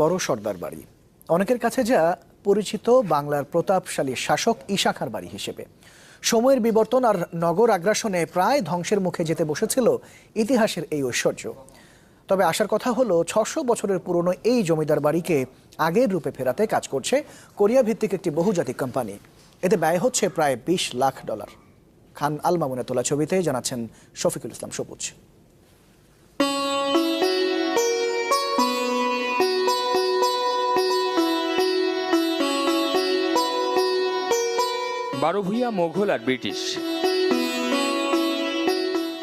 বড় সর্দার বাড়ি। অনেকের কাছে যা পরিচিত বাংলার প্রতাপশালী শাসক ঈশাখার বাড়ি হিসেবে। সময়ের বিবর্তন আর নগর আগ্রাসনে প্রায় ধ্বংসের মুখে যেতে বসেছিল ইতিহাসের এই ঐশ্বর্য। তবে আসার কথা হলো, ছশো বছরের পুরনো এই জমিদার বাড়িকে আগের রূপে ফেরাতে কাজ করছে কোরিয়া ভিত্তিক একটি বহুজাতিক কোম্পানি। এতে ব্যয় হচ্ছে প্রায় বিশ লাখ ডলার। খান আল মামুনের তোলা ছবিতে জানাচ্ছেন শফিকুল ইসলাম সবুজ। বারো ভূঁইয়া মোঘল আর ব্রিটিশ।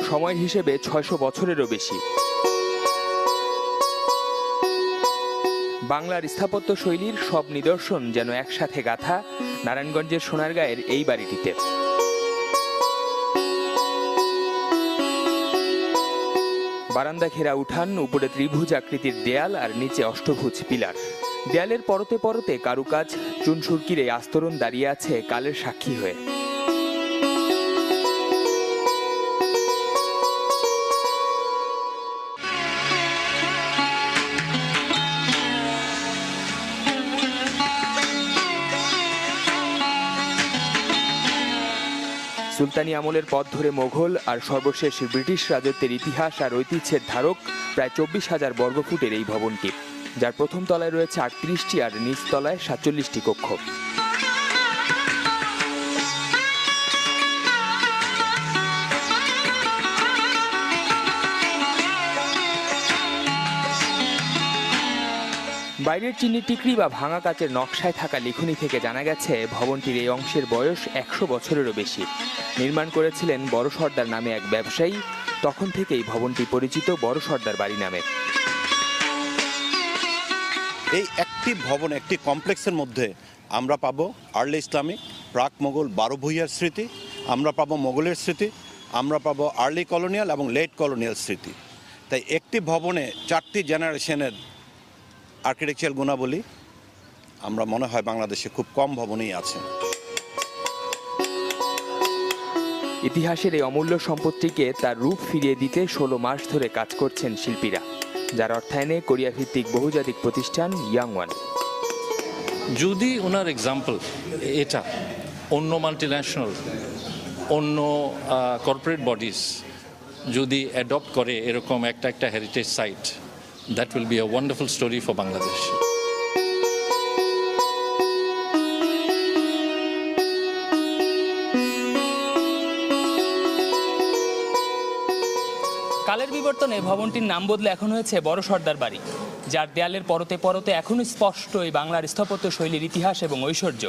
সময় হিসেবে ছয়শো বছরেরও বেশি। বাংলার স্থাপত্য শৈলীর সব নিদর্শন যেন একসাথে গাথা নারায়ণগঞ্জের সোনারগাঁয়ের এই বাড়িটিতে। বারান্দা ঘেরা উঠান, উপরে ত্রিভুজ আকৃতির দেয়াল আর নিচে অষ্টভুজ পিলার। দেয়ালের পরতে পরতে কারুকাজ চুনসুরকির এই আস্তরণ দাঁড়িয়ে আছে কালের সাক্ষী হয়ে। সুলতানি আমলের পথ ধরে মোঘল আর সর্বশেষ ব্রিটিশ রাজত্বের ইতিহাস আর ঐতিহ্যের ধারক প্রায় চব্বিশ হাজার বর্গফুটের এই ভবনটি যার প্রথম তলায় রয়েছে আটত্রিশটি আর নিচ তলায় সাতচল্লিশটি কক্ষ। বাইরের চিনি টিকরি বা ভাঙা কাচের নকশায় থাকা লিখনি থেকে জানা গেছে, ভবনটির এই অংশের বয়স একশো বছরেরও বেশি। নির্মাণ করেছিলেন বড় সর্দার নামে এক ব্যবসায়ী, তখন থেকেই ভবনটি পরিচিত বড় সর্দার বাড়ি নামে। এই একটি ভবন, একটি কমপ্লেক্সের মধ্যে আমরা পাবো আর্লি ইসলামিক, প্রাক মোগল বারো ভূঁইয়ার স্মৃতি, আমরা পাবো মোগলের স্মৃতি, আমরা পাবো আর্লি কলোনিয়াল এবং লেট কলোনিয়াল স্মৃতি। তাই একটি ভবনে চারটি জেনারেশনের আর্কিটেকচারাল গুণাবলী আমরা মনে হয় বাংলাদেশে খুব কম ভবনেই আছে। ইতিহাসের এই অমূল্য সম্পত্তিকে তার রূপ ফিরিয়ে দিতে ষোলো মাস ধরে কাজ করছেন শিল্পীরা। যার অর্থায়নে কোরিয়া ভিত্তিক বহুজাতিক প্রতিষ্ঠান ইয়াং ওয়ান যদি ওনার এক্সাম্পল এটা, অন্য মাল্টিন্যাশনাল অন্য কর্পোরেট বডিজ যদি অ্যাডপ্ট করে এরকম একটা একটা heritage site that will be a wonderful story for Bangladesh কালের বিবর্তনে ভবনটির নাম বদলে এখন হয়েছে বড় সর্দার বাড়ি, যার দেয়ালের পরতে পরতে এখনও স্পষ্ট এই বাংলার স্থাপত্য শৈলীর ইতিহাস এবং ঐশ্বর্য।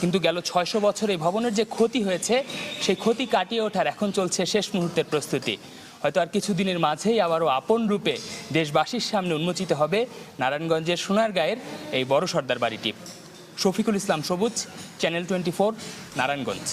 কিন্তু গেল ছয়শো বছর এই ভবনের যে ক্ষতি হয়েছে, সেই ক্ষতি কাটিয়ে ওঠার এখন চলছে শেষ মুহূর্তের প্রস্তুতি। হয়তো আর কিছুদিনের মাঝেই আবারও আপন রূপে দেশবাসীর সামনে উন্মোচিত হবে নারায়ণগঞ্জের সোনারগাঁয়ের এই বড় সর্দার বাড়িটি। শফিকুল ইসলাম সবুজ, চ্যানেল টোয়েন্টি ফোর, নারায়ণগঞ্জ।